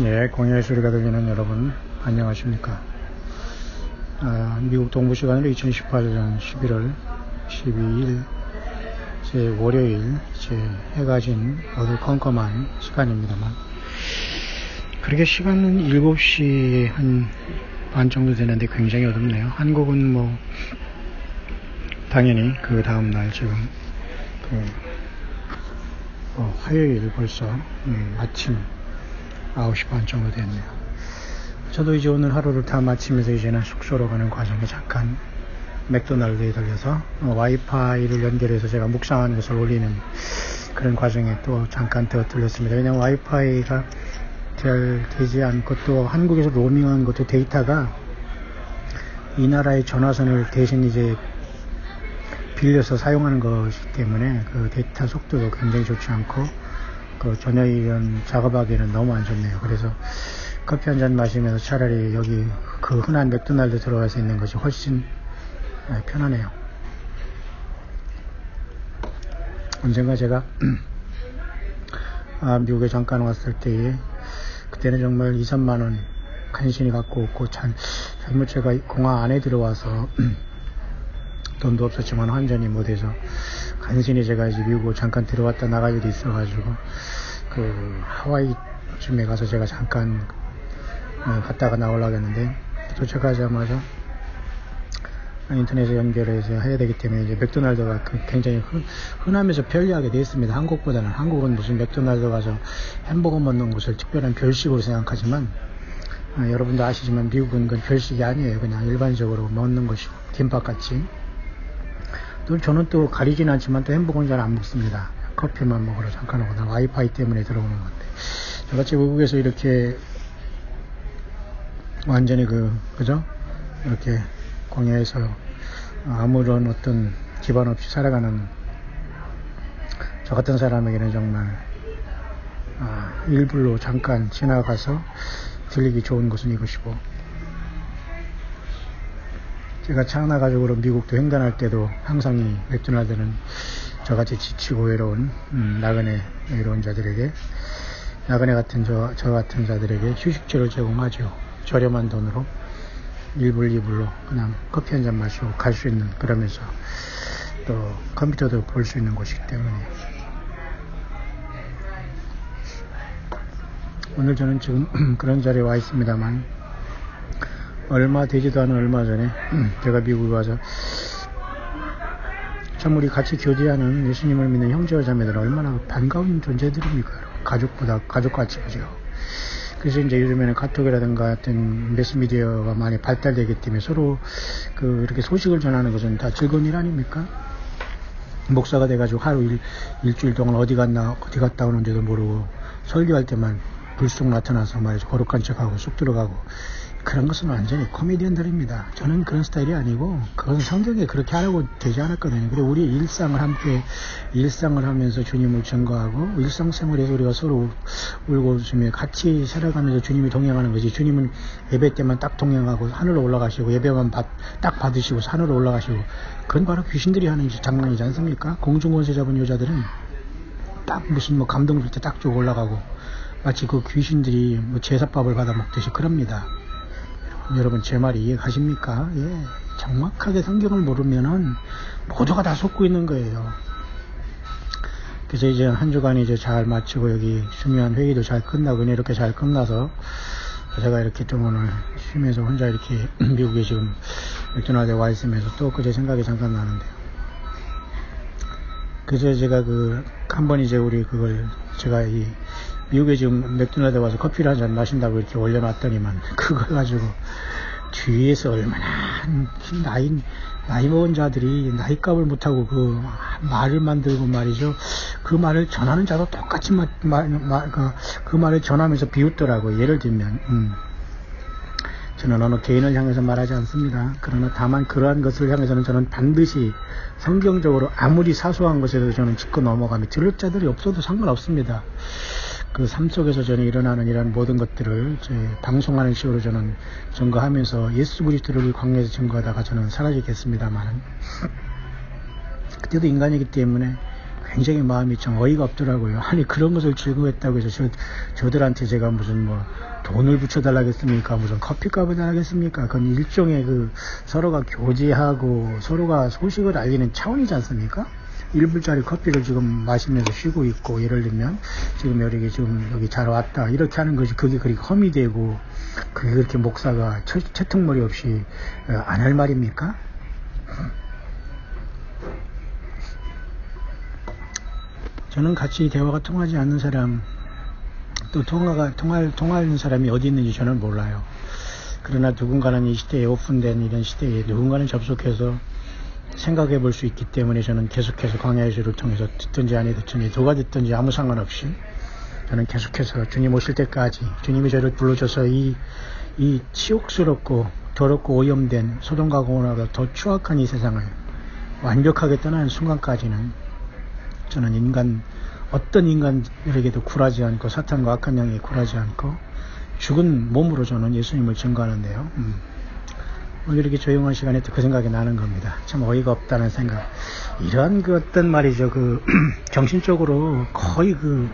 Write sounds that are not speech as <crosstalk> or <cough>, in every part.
예, 공연의 소리가 들리는 여러분, 안녕하십니까. 아, 미국 동부 시간으로 2018년 11월 12일, 제 월요일, 제 해가 진 어두컴컴한 시간입니다만, 그렇게 시간은 7시 한 반 정도 되는데 굉장히 어둡네요. 한국은 뭐, 당연히 그 다음날 지금, 그, 어, 화요일 벌써, 음, 아침, 9시 반 정도 됐네요. 저도 이제 오늘 하루를 다 마치면서 이제는 숙소로 가는 과정에 잠깐 맥도날드에 들려서 어, 와이파이를 연결해서 제가 묵상하는 것을 올리는 그런 과정에 또 잠깐 더 들렸습니다. 왜냐하면 와이파이가 잘 되지 않고 또 한국에서 로밍한 것도 데이터가 이 나라의 전화선을 대신 이제 빌려서 사용하는 것이기 때문에 그 데이터 속도도 굉장히 좋지 않고 그 저녁 이런 작업하기에는 너무 안 좋네요. 그래서 커피 한 잔 마시면서 차라리 여기 그 흔한 맥도날드 들어가서 있는 것이 훨씬 네, 편하네요. 언젠가 제가 <clears throat> 아, 미국에 잠깐 왔을 때에 그때는 정말 2, 3만 원 간신히 갖고 없고 잘, 잘못 제가 공항 안에 들어와서 <clears throat> 돈도 없었지만 환전이 못해서 간신히 제가 이제 미국 잠깐 들어왔다 나갈 일이 있어가지고 그 하와이쯤에 가서 제가 잠깐 어, 갔다가 나오려고 했는데 도착하자마자 인터넷에 연결해서 해야 되기 때문에 이제 맥도날드가 그 굉장히 흔, 흔하면서 편리하게 되어 있습니다. 한국보다는 한국은 무슨 맥도날드 가서 햄버거 먹는 것을 특별한 별식으로 생각하지만 어, 여러분도 아시지만 미국은 그 별식이 아니에요. 그냥 일반적으로 먹는 것이고 김밥같이 또 저는 또 가리진 않지만 또 햄버거는 잘 안 먹습니다. 커피만 먹으러 잠깐 오거나 와이파이 때문에 들어오는 건데 저같이 외국에서 이렇게 완전히 그 그죠 이렇게 공야에서 아무런 어떤 기반 없이 살아가는 저 같은 사람에게는 정말 아, 일부러 잠깐 지나가서 들리기 좋은 곳은 이것이고 제가 차나 가족으로 미국도 횡단할 때도 항상 이 맥도날드는 저같이 지치고 외로운 음, 나그네 외로운 자들에게 나그네 같은 저, 저 같은 자들에게 휴식처를 제공하죠. 저렴한 돈으로 1불 2불로 그냥 커피 한 잔 마시고 갈 수 있는 그러면서 또 컴퓨터도 볼 수 있는 곳이기 때문에 오늘 저는 지금 <clears throat> 그런 자리에 와 있습니다만 얼마 되지도 않은 얼마 전에 제가 미국에 와서 참 우리 같이 교제하는 예수님을 믿는 형제와 자매들은 얼마나 반가운 존재들입니까? 가족보다 가족 같이 그죠? 그래서 이제 요즘에는 카톡이라든가 어떤 매스미디어가 많이 발달되기 때문에 서로 그 이렇게 소식을 전하는 것은 다 즐거운 일 아닙니까? 목사가 돼가지고 하루 일, 일주일 동안 어디 갔나 어디 갔다 오는지도 모르고 설교할 때만 불쑥 나타나서 말이죠 거룩한 척하고 쑥 들어가고 그런 것은 완전히 코미디언들입니다. 저는 그런 스타일이 아니고 그건 성경에 그렇게 하라고 되지 않았거든요. 그리고 우리 일상을 함께 일상을 하면서 주님을 증거하고 일상생활에서 우리가 서로 울고 웃으며 같이 살아가면서 주님이 동행하는 거지. 주님은 예배 때만 딱 동행하고 하늘로 올라가시고 예배만 받, 딱 받으시고 산으로 올라가시고 그건 바로 귀신들이 하는 장난이지 않습니까? 공중권세 잡은 여자들은 딱 무슨 뭐 감동 줄 때 딱 쭉 올라가고 마치 그 귀신들이 뭐 제사밥을 받아 먹듯이 그럽니다. 여러분 제 말이 이해가십니까? 예, 정확하게 성경을 모르면은 모두가 다 속고 있는 거예요. 그래서 이제 한 주간 이제 잘 마치고 여기 중요한 회의도 잘 끝나고 이렇게 잘 끝나서 제가 이렇게 좀 오늘 쉬면서 혼자 이렇게 <clears throat> 미국에 지금 맥도날드에 와 있으면서 또 그제 생각이 잠깐 나는데요. 그제 제가 그 한 번 이제 우리 그걸 제가 이 미국에 지금 맥도날드 와서 커피를 한 잔 마신다고 이렇게 올려놨더니만 그걸 가지고 뒤에서 얼마나 나이 나이 먹은 자들이 나이값을 못하고 그 말을 만들고 말이죠. 그 말을 전하는 자도 똑같이 말, 말, 말 그, 그, 말을 전하면서 비웃더라고. 예를 들면 음. 저는 어느 개인을 향해서 말하지 않습니다. 그러나 다만 그러한 것을 향해서는 저는 반드시 성경적으로 아무리 사소한 것에도 저는 짚고 넘어가며 들을 자들이 없어도 상관없습니다. 그 삶 속에서 저는 일어나는 이런 모든 것들을 방송하는 식으로 저는 증거하면서 예수 그리스도를 광야에서 증거하다가 저는 사라지겠습니다만 <laughs> 그때도 인간이기 때문에 굉장히 마음이 좀 어이가 없더라고요. 아니 그런 것을 즐거워했다고 해서 저, 저들한테 제가 무슨 뭐 돈을 붙여달라겠습니까? 무슨 커피값을 달라겠습니까? 그건 일종의 그 서로가 교제하고 서로가 소식을 알리는 차원이지 않습니까? 1불짜리 커피를 지금 마시면서 쉬고 있고 예를 들면 지금 여기 지금 여기 잘 왔다 이렇게 하는 것이 그게 그리 험이 되고 그게 그렇게 목사가 채, 채통머리 없이 어, 안할 말입니까? 저는 같이 대화가 통하지 않는 사람 또 통화가 통할 통하는 사람이 어디 있는지 저는 몰라요. 그러나 누군가는 이 시대에 오픈된 이런 시대에 누군가는 접속해서 생각해 볼 수 있기 때문에 저는 계속해서 광야의 주를 통해서 듣든지 아니 듣든지 누가 듣든지 아무 상관없이 저는 계속해서 주님 오실 때까지 주님이 저를 불러줘서 이, 이 치욕스럽고 더럽고 오염된 소돔과 고모라보다 더 추악한 이 세상을 완벽하게 떠나는 순간까지는 저는 인간 어떤 인간에게도 굴하지 않고 사탄과 악한 영에 굴하지 않고 죽은 몸으로 저는 예수님을 증거하는데요. 음. 오늘 이렇게 조용한 시간에 또 그 생각이 나는 겁니다. 참 어이가 없다는 생각. 이런 그 어떤 말이죠. 그 <clears throat> 정신적으로 거의 그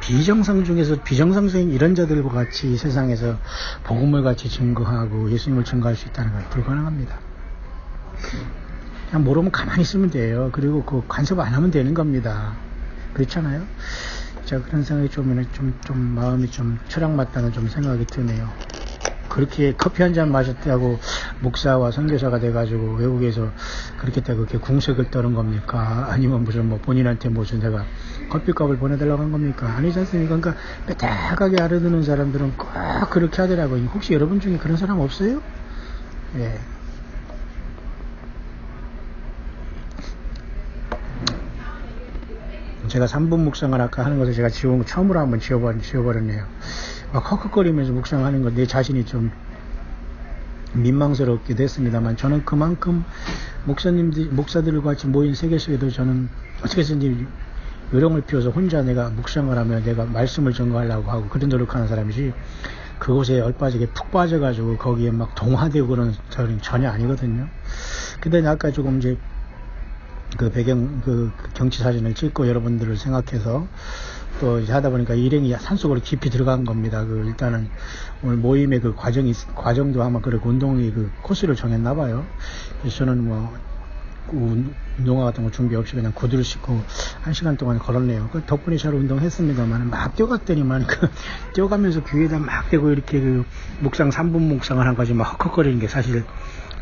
비정상 중에서 비정상적인 이런 자들과 같이 세상에서 복음을 같이 증거하고 예수님을 증거할 수 있다는 건 불가능합니다. 그냥 모르면 가만히 있으면 돼요. 그리고 그 간섭 안 하면 되는 겁니다. 그렇잖아요. 자 그런 생각이 좀, 좀, 좀 마음이 좀 철학 맞다는 좀 생각이 드네요. 그렇게 커피 한 잔 마셨다고 목사와 선교사가 돼가지고 외국에서 그렇게 다 그렇게 궁색을 떠는 겁니까? 아니면 무슨 뭐 본인한테 무슨 내가 커피값을 보내달라고 한 겁니까? 아니지 않습니까? 그러니까 빼딱하게 알아듣는 사람들은 꼭 그렇게 하더라고요. 혹시 여러분 중에 그런 사람 없어요? 예. 제가 3분 묵상을 아까 하는 것을 제가 지운 처음으로 한번 지워버, 지워버렸네요. 막 헉헉거리면서 묵상하는 것 내 자신이 좀 민망스럽게 됐습니다만 저는 그만큼 목사님들 목사들과 같이 모인 세계 속에도 저는 어떻게든지 요령을 피워서 혼자 내가 묵상을 하면 내가 말씀을 전거하려고 하고 그런 노력하는 사람이지 그곳에 얼빠지게 푹 빠져가지고 거기에 막 동화되고 그런 저는 전혀 아니거든요. 근데 아까 조금 이제 그 배경 그 경치 사진을 찍고 여러분들을 생각해서 또 하다 보니까 일행이 산속으로 깊이 들어간 겁니다. 그 일단은 오늘 모임의 그 과정이 과정도 아마 그렇고 운동이 그 코스를 정했나 봐요. 그래서 저는 뭐 운동화 같은 거 준비 없이 그냥 구두를 신고 한 시간 동안 걸었네요. 그 덕분에 잘 운동했습니다만 막 뛰어갔더니만 그 뛰어가면서 귀에다 막 대고 이렇게 그 묵상 3분 묵상을 한 가지 막 헉헉거리는 게 사실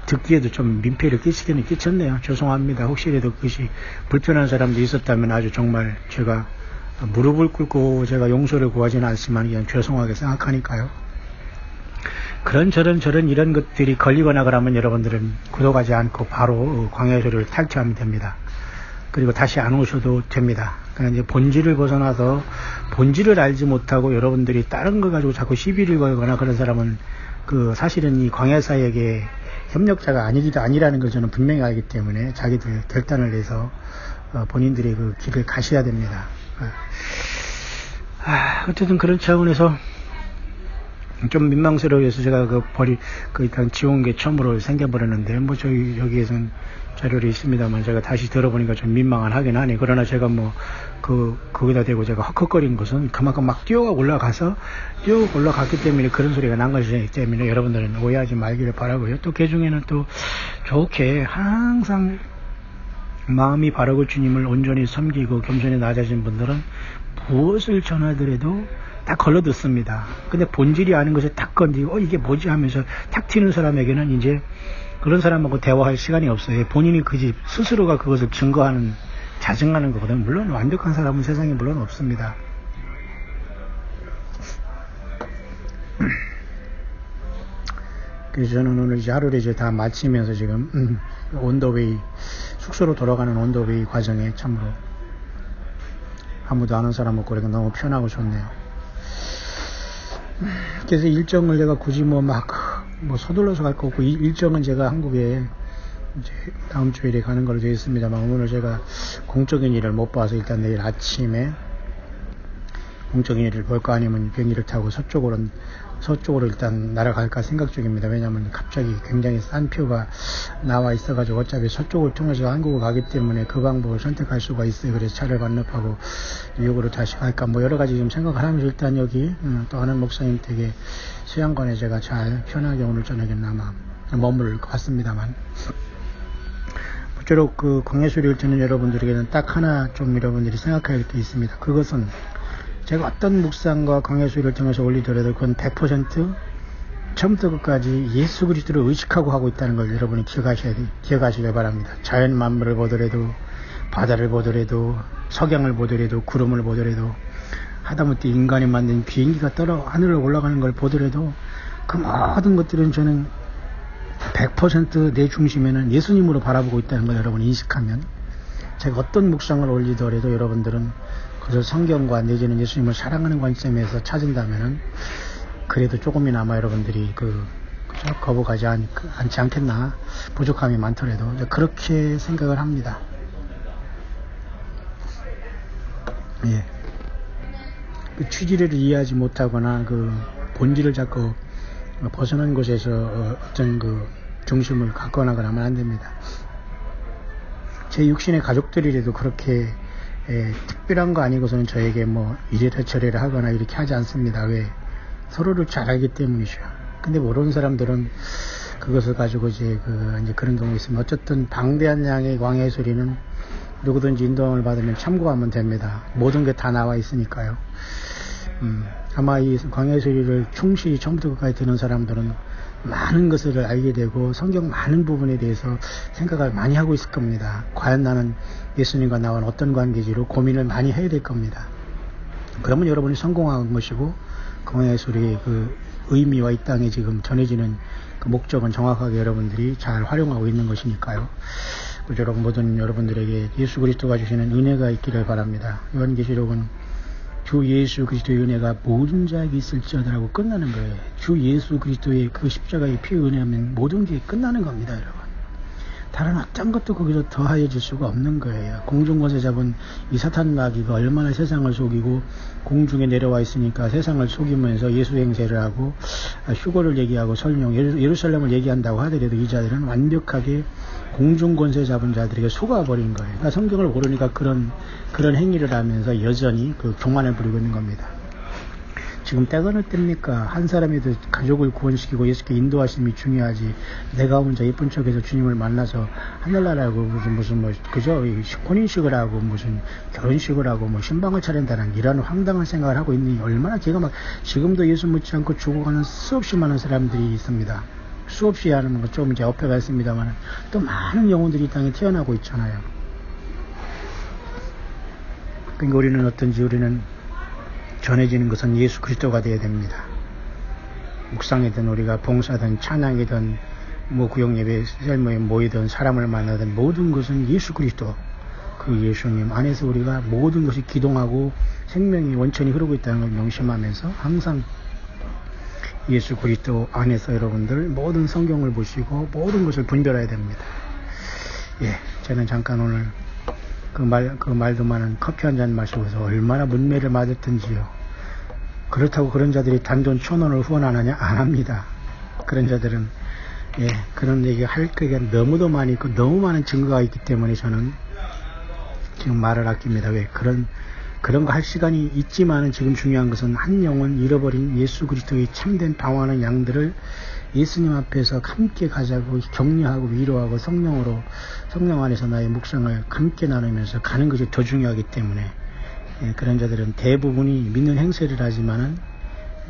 듣기에도 좀 민폐를 끼치기는 끼쳤네요. 죄송합니다. 혹시라도 그것이 불편한 사람도 있었다면 아주 정말 제가 무릎을 꿇고 제가 용서를 구하지는 않지만 그냥 죄송하게 생각하니까요. 그런 저런 저런 이런 것들이 걸리거나 그러면 여러분들은 구독하지 않고 바로 광야조를 탈퇴하면 됩니다. 그리고 다시 안 오셔도 됩니다. 그러니까 이제 본질을 벗어나서 본질을 알지 못하고 여러분들이 다른 거 가지고 자꾸 시비를 걸거나 그런 사람은 그 사실은 이 광야사역에 협력자가 아니기도 아니라는 걸 저는 분명히 알기 때문에 자기들 결단을 내서 어, 본인들이 그 길을 가셔야 됩니다. 어. 아, 어쨌든 그런 차원에서 좀 민망스러워서 제가 그 버리 그 일단 지운 게 처음으로 생겨버렸는데 뭐 저희 여기에선 자료를 있습니다만 제가 다시 들어보니까 좀 민망한 하긴 하네. 그러나 제가 뭐 그 거기다 대고 제가 헉헉거린 것은 그만큼 막 뛰어가 올라가서 뛰어 올라갔기 때문에 그런 소리가 난 것이기 때문에 여러분들은 오해하지 말기를 바라고요. 또그 중에는 또 좋게 항상 마음이 바르고 주님을 온전히 섬기고 겸손히 낮아진 분들은 무엇을 전하더라도 딱 걸러 듣습니다. 근데 본질이 아는 것에 딱 건지고 어 이게 뭐지 하면서 탁 튀는 사람에게는 이제 그런 사람하고 대화할 시간이 없어요. 본인이 그집 스스로가 그것을 증거하는 자증하는 거거든. 물론 완벽한 사람은 세상에 물론 없습니다. 그래서 저는 오늘 이제 하루를 이제 다 마치면서 지금 음, 온더웨이 숙소로 돌아가는 온더웨이 과정에 참으로 아무도 아는 사람 없고 그러니까 너무 편하고 좋네요. 그래서 일정을 제가 굳이 뭐 막뭐 뭐 서둘러서 갈 거 없고 일정은 제가 한국에 이제 다음 주일에 가는 걸로 되어 있습니다만 오늘 제가 공적인 일을 못 봐서 일단 내일 아침에 공적인 일을 볼까 아니면 비행기를 타고 서쪽으로 서쪽으로 일단 날아갈까 생각 중입니다. 왜냐하면 갑자기 굉장히 싼 표가 나와 있어가지고 어차피 서쪽을 통해서 한국을 가기 때문에 그 방법을 선택할 수가 있어요. 그래서 차를 반납하고 뉴욕으로 다시 갈까 뭐 여러 가지 좀 생각을 하면서 일단 여기 음, 또 아는 목사님 댁에 수양관에 제가 잘 편하게 오늘 저녁에나마 머물 것 같습니다만 모쪼록 그 광해 소리를 듣는 여러분들에게는 딱 하나 좀 여러분들이 생각해야 할게 있습니다. 그것은 제가 어떤 묵상과 광해 소리를 통해서 올리더라도 그건 100% 처음부터 끝까지 예수 그리스도를 의식하고 하고 있다는 걸 여러분이 기억하셔야 돼, 기억하시길 바랍니다. 자연 만물을 보더라도 바다를 보더라도 석양을 보더라도 구름을 보더라도 하다못해 인간이 만든 비행기가 떨어 하늘로 올라가는 걸 보더라도 그 모든 것들은 저는 100%내 중심에는 예수님으로 바라보고 있다는 걸 여러분 인식하면 제가 어떤 묵상을 올리더라도 여러분들은 그래서 성경과 내지는 예수님을 사랑하는 관점에서 찾은다면은 그래도 조금이나마 여러분들이 그 그죠? 거부가지 않, 않지 않겠나 부족함이 많더라도 그렇게 생각을 합니다. 예. 그 취지를 이해하지 못하거나 그 본질을 자꾸 벗어난 곳에서 어, 어떤 그 중심을 갖거나 그러면 안 됩니다. 제 육신의 가족들이라도 그렇게 에, 특별한 거 아니고서는 저에게 뭐 이래라 저래라 하거나 이렇게 하지 않습니다. 왜? 서로를 잘 알기 때문이죠. 근데 모르는 사람들은 그것을 가지고 이제 그 이제 그런 경우 있으면 어쨌든 방대한 양의 광해 소리는 누구든지 인도함을 받으면 참고하면 됩니다. 모든 게 다 나와 있으니까요. 음, 아마 이 광해 소리를 충실히 처음부터 끝까지 듣는 사람들은 많은 것을 알게 되고 성경 많은 부분에 대해서 생각을 많이 하고 있을 겁니다. 과연 나는 예수님과 나와 어떤 관계지로 고민을 많이 해야 될 겁니다. 그러면 여러분이 성공한 것이고 광해 소리의 그 의미와 이 땅에 지금 전해지는 그 목적은 정확하게 여러분들이 잘 활용하고 있는 것이니까요. 그저록 모든 여러분들에게 예수 그리스도가 주시는 은혜가 있기를 바랍니다. 요한계시록은 주 예수 그리스도의 은혜가 모든 자에게 있을지어다라고 끝나는 거예요. 주 예수 그리스도의 그 십자가의 피 은혜하면 모든 게 끝나는 겁니다, 여러분. 다른 어떤 것도 거기서 더하여 줄 수가 없는 거예요. 공중권세 잡은 이 사탄 마귀가 얼마나 세상을 속이고 공중에 내려와 있으니까 세상을 속이면서 예수 행세를 하고 휴거를 얘기하고 설령 예루살렘을 얘기한다고 하더라도 이 자들은 완벽하게 공중권세 잡은 자들에게 속아버린 거예요. 그러니까 성경을 모르니까 그런 그런 행위를 하면서 여전히 그 교만을 부리고 있는 겁니다. 지금 때가 어느 때입니까? 한 사람이도 가족을 구원시키고 예수께 인도하심이 중요하지. 내가 혼자 예쁜 척해서 주님을 만나서 하늘나라고 무슨 무슨 뭐 그저 혼인식을 하고 무슨 결혼식을 하고 뭐 신방을 차린다는 이런 황당한 생각을 하고 있는 얼마나 제가 막 지금도 예수 묻지 않고 죽어가는 수없이 많은 사람들이 있습니다. 수없이 하는 거좀 이제 어폐가 있습니다만 또 많은 영혼들이 이 땅에 태어나고 있잖아요. 그러니까 우리는 어떤지 우리는 전해지는 것은 예수 그리스도가 되어야 됩니다. 묵상이든 우리가 봉사든 찬양이든 뭐 구역 예배 설모에 모이든 사람을 만나든 모든 것은 예수 그리스도 그 예수님 안에서 우리가 모든 것이 기동하고 생명이 원천이 흐르고 있다는 걸 명심하면서 항상 예수 그리스도 안에서 여러분들 모든 성경을 보시고 모든 것을 분별해야 됩니다. 예, 저는 잠깐 오늘 그 말, 그 말도 많은 커피 한 잔 마시고서 얼마나 문매를 맞았던지요. 그렇다고 그런 자들이 단돈 천 원을 후원 안 하냐? 안 합니다. 그런 자들은, 예, 그런 얘기 할 거가 너무도 많이 있고 너무 많은 증거가 있기 때문에 저는 지금 말을 아낍니다. 왜? 그런, 그런 거 할 시간이 있지만은 지금 중요한 것은 한 영혼 잃어버린 예수 그리스도의 참된 방황하는 양들을 예수님 앞에서 함께 가자고 격려하고 위로하고 성령으로 성령 안에서 나의 묵상을 함께 나누면서 가는 것이 더 중요하기 때문에 예, 그런 자들은 대부분이 믿는 행세를 하지만은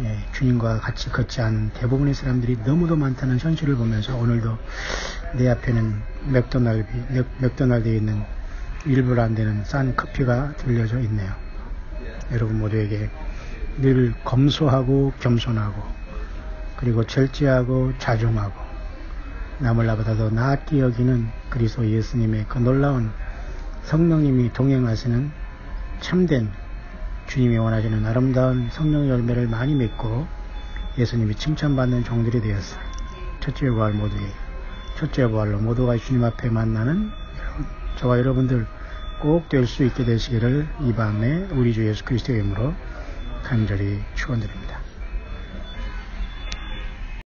예, 주님과 같이 걷지 않은 대부분의 사람들이 너무도 많다는 현실을 보면서 오늘도 내 앞에는 맥도날드, 맥도날드에 있는 일부러 안 되는 싼 커피가 들려져 있네요. 여러분 모두에게 늘 검소하고 겸손하고 그리고 절제하고 자중하고 남을 나보다도 나았게 여기는 그리스도 예수님의 그 놀라운 성령님이 동행하시는 참된 주님이 원하시는 아름다운 성령 열매를 많이 맺고 예수님이 칭찬받는 종들이 되었어요. 첫째 부활 모두에 첫째 부활로 모두가 주님 앞에 만나는 저와 여러분들 꼭 될 수 있게 되시기를 이 밤에 우리 주 예수 그리스도의 이름으로 간절히 축원드립니다.